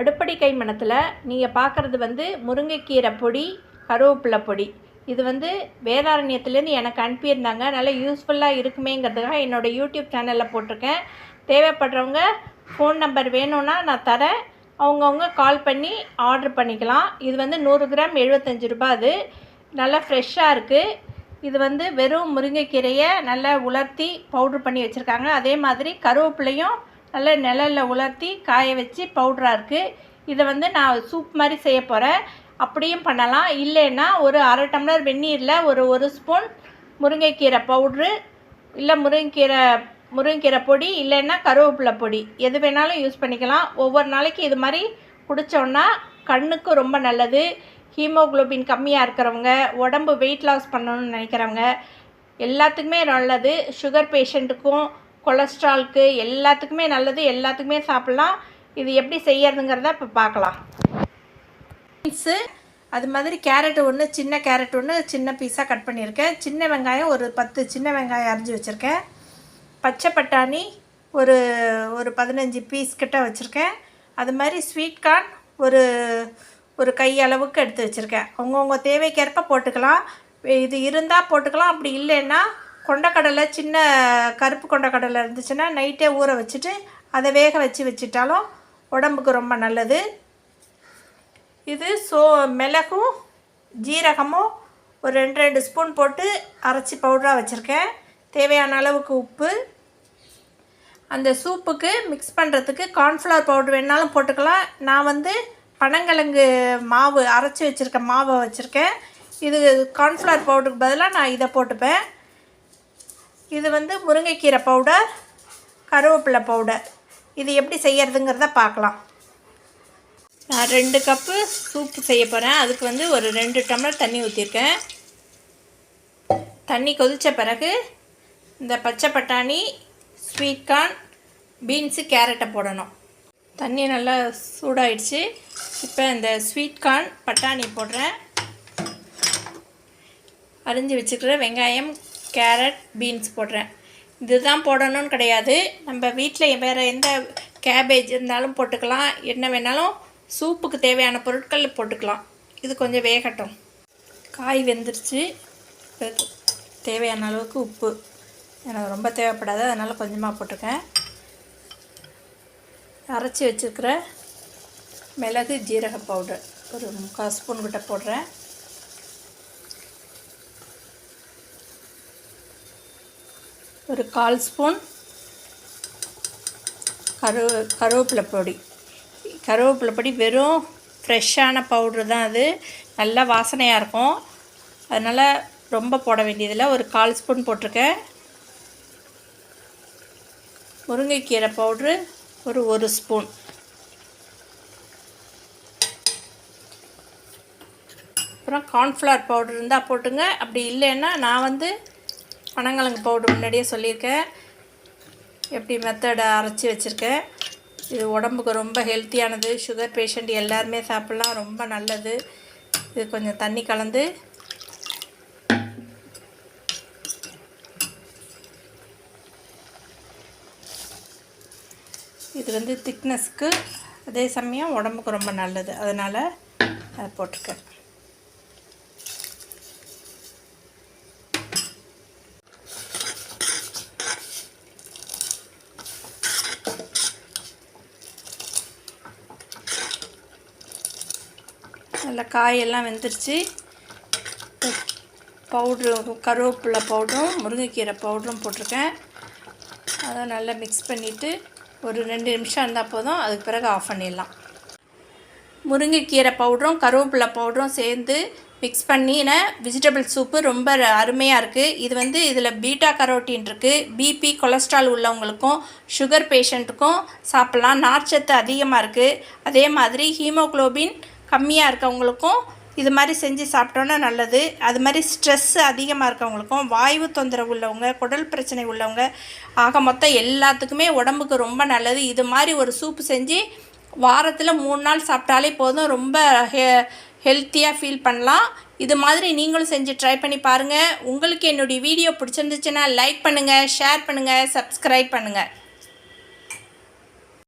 அடுப்படிக்கை மணத்தில் நீங்கள் பார்க்குறது வந்து முருங்கைக்கீரை பொடி கருவேப்பிலை பொடி. இது வந்து வேதாரண்யத்துலேருந்து எனக்கு அனுப்பியிருந்தாங்க. நல்லா யூஸ்ஃபுல்லாக இருக்குமேங்கிறதுக்காக என்னோடய யூடியூப் சேனலில் போட்டிருக்கேன். தேவைப்படுறவங்க ஃபோன் நம்பர் வேணும்னா நான் தரேன் அவங்கவுங்க கால் பண்ணி ஆர்டர் பண்ணிக்கலாம். இது வந்து நூறு கிராம் எழுபத்தஞ்சு ரூபா அது. நல்லா ஃப்ரெஷ்ஷாக இருக்குது இது வந்து வெறும் முருங்கைக்கீரையை நல்லா உலர்த்தி பவுட்ரு பண்ணி வச்சுருக்காங்க. அதே மாதிரி கருவேப்பிலையும் நல்லா நிழலில் உலர்த்தி காய வச்சு பவுட்ராக இருக்குது இதை வந்து நான் சூப் மாதிரி செய்ய போகிறேன் அப்படியும் பண்ணலாம். இல்லைன்னா ஒரு அரை டம்ளர் வெந்நீரில் ஒரு ஒரு ஸ்பூன் முருங்கைக்கீரை பவுட்ரு இல்லை முருங்கைக்கீரை முருங்கைக்கீரை பொடி இல்லைன்னா கருவேப்பிலை பொடி. எது வேணாலும் யூஸ் பண்ணிக்கலாம். ஒவ்வொரு நாளைக்கு இது மாதிரி குடித்தோன்னா கண்ணுக்கு ரொம்ப நல்லது. ஹீமோகுளோபின் கம்மியாக இருக்கிறவங்க உடம்பு வெயிட் லாஸ் பண்ணணும்னு நினைக்கிறவங்க எல்லாத்துக்குமே நல்லது. சுகர் பேஷண்ட்டுக்கும் கொலஸ்ட்ரால்க்கு எல்லாத்துக்குமே நல்லது எல்லாத்துக்குமே சாப்பிட்லாம். இது எப்படி செய்யறதுங்கிறத இப்போ பார்க்கலாம். பீன்ஸு அது மாதிரி கேரட் ஒன்று சின்ன கேரட் ஒன்று சின்ன பீஸாக கட் பண்ணியிருக்கேன். சின்ன வெங்காயம் ஒரு பத்து சின்ன வெங்காயம் அரிஞ்சு வச்சுருக்கேன். பச்சை பட்டாணி ஒரு ஒரு பதினஞ்சு பீஸ் கிட்ட வச்சுருக்கேன். அது மாதிரி ஸ்வீட் கார்ன் ஒரு ஒரு கை அளவுக்கு எடுத்து வச்சுருக்கேன். அவங்கவுங்க தேவைக்கேற்ப போட்டுக்கலாம். இது இருந்தால் போட்டுக்கலாம் அப்படி இல்லைன்னா கொண்டக்கடலை சின்ன கருப்பு கொண்டக்கடலை இருந்துச்சுன்னா நைட்டே ஊற வச்சுட்டு அதை வேக வச்சு வச்சிட்டாலும் உடம்புக்கு ரொம்ப நல்லது. இது சோ மிளகும் ஜீரகமும் ஒரு ரெண்டு ரெண்டு ஸ்பூன் போட்டு அரைச்சி பவுடராக வச்சுருக்கேன். தேவையான அளவுக்கு உப்பு. அந்த சூப்புக்கு மிக்ஸ் பண்ணுறதுக்கு கார்ன்ஃப்ளவர் பவுடர் வேணாலும் போட்டுக்கலாம். நான் வந்து பனங்கிழங்கு மாவு அரைச்சி வச்சுருக்க மாவை வச்சுருக்கேன். இது கார்ன்ஃப்ளவர் பவுடருக்கு பதிலாக நான் இதை போட்டுப்பேன். இது வந்து முருங்கைக்கீரை பவுடர் கருவேப்பிலை பவுடர் இது எப்படி செய்யறதுங்கிறத பார்க்கலாம். நான் ரெண்டு கப்பு சூப்பு செய்ய போகிறேன் அதுக்கு வந்து ஒரு ரெண்டு டம்ளர் தண்ணி ஊற்றிருக்கேன் தண்ணி கொதித்த பிறகு இந்த பச்சை பட்டாணி ஸ்வீட் கார்ன் பீன்ஸு கேரட்டை போடணும். தண்ணி நல்லா சூடாயிடுச்சு. இப்போ இந்த ஸ்வீட் கார்ன் பட்டாணி போடுறேன். அரிஞ்சு வச்சுக்கிற வெங்காயம் கேரட் பீன்ஸ் போடுறேன். இதுதான் போடணும்னு கிடையாது. நம்ம வீட்டில் வேறு எந்த கேபேஜ் இருந்தாலும் போட்டுக்கலாம். என்ன வேணாலும் சூப்புக்கு தேவையான பொருட்கள் போட்டுக்கலாம். இது கொஞ்சம் வேகட்டும். காய் வெந்துருச்சு. தேவையான அளவுக்கு உப்பு. எனக்கு ரொம்ப தேவைப்படாது. அதனால் கொஞ்சமாக போட்டிருக்கேன். அரைச்சி வச்சுருக்கிற மிளகு ஜீரக பவுடர். ஒரு முக்கால் ஸ்பூன் கிட்ட போடுறேன். ஒரு கால் ஸ்பூன் கரு கருவேப்பிலை பொடி. கருவேப்பிலை பொடி வெறும் ஃப்ரெஷ்ஷான பவுட்ரு தான் அது. நல்லா வாசனையாக இருக்கும். அதனால் ரொம்ப போட வேண்டியதில்லை. ஒரு கால் ஸ்பூன் போட்டிருக்கேன். முருங்கைக்கீரை பவுட்ரு ஒரு ஒரு ஸ்பூன். அப்புறம் கார்ன்ஃப்ளவர் பவுடர் இருந்தால் போட்டுங்க. அப்படி இல்லைன்னா நான் வந்து பனங்கிழங்கு பவுடர் முன்னாடியே சொல்லியிருக்கேன். எப்படி மெத்தடை அரைச்சி வச்சுருக்கேன். இது உடம்புக்கு ரொம்ப ஹெல்த்தியானது சுகர் பேஷண்ட் எல்லாருமே சாப்பிட்லாம். ரொம்ப நல்லது. இது கொஞ்சம் தண்ணி கலந்து. இது வந்து திக்னஸ்க்கு அதே சமயம் உடம்புக்கு ரொம்ப நல்லது. அதனால் அதை போட்டிருக்கேன் நல்லா காயெல்லாம் வெந்துருச்சு. பவுட்ரு கருவேப்பிலை பவுடரும் முருங்கைக்கீரை பவுடரும் போட்டிருக்கேன். அதை நல்லா மிக்ஸ் பண்ணிவிட்டு ஒரு ரெண்டு நிமிஷம் இருந்தால் போதும். அதுக்கு பிறகு ஆஃப் பண்ணிடலாம். முருங்கைக்கீரை பவுடரும் கருவேப்பிலை பவுடரும் சேர்ந்து மிக்ஸ் பண்ணின வெஜிடபிள் சூப்பு ரொம்ப அருமையாக இருக்குது இது வந்து இதில் பீட்டா கரோட்டின் இருக்குது பிபி கொலஸ்ட்ரால் உள்ளவங்களுக்கும் சுகர் பேஷண்ட்டுக்கும் சாப்பிட்லாம். நார்ச்சத்து அதிகமாக இருக்குது அதே மாதிரி ஹீமோக்ளோபின் கம்மியாக இருக்கவங்களுக்கும் இது மாதிரி செஞ்சு சாப்பிட்டோன்னா நல்லது. அது மாதிரி ஸ்ட்ரெஸ்ஸு அதிகமாக இருக்கவங்களுக்கும் வாய்வு தொந்தரவு உள்ளவங்க குடல் பிரச்சனை உள்ளவங்க ஆக மொத்தம் எல்லாத்துக்குமே உடம்புக்கு ரொம்ப நல்லது. இது மாதிரி ஒரு சூப்பு செஞ்சு வாரத்தில் மூணு நாள் சாப்பிட்டாலே போதும். ரொம்ப ஹெ ஹெல்த்தியாக ஃபீல் பண்ணலாம். இது மாதிரி நீங்களும் செஞ்சு ட்ரை பண்ணி பாருங்கள் உங்களுக்கு என்னுடைய வீடியோ பிடிச்சிருந்துச்சுன்னா லைக் பண்ணுங்கள் ஷேர் பண்ணுங்கள் சப்ஸ்கிரைப் பண்ணுங்கள்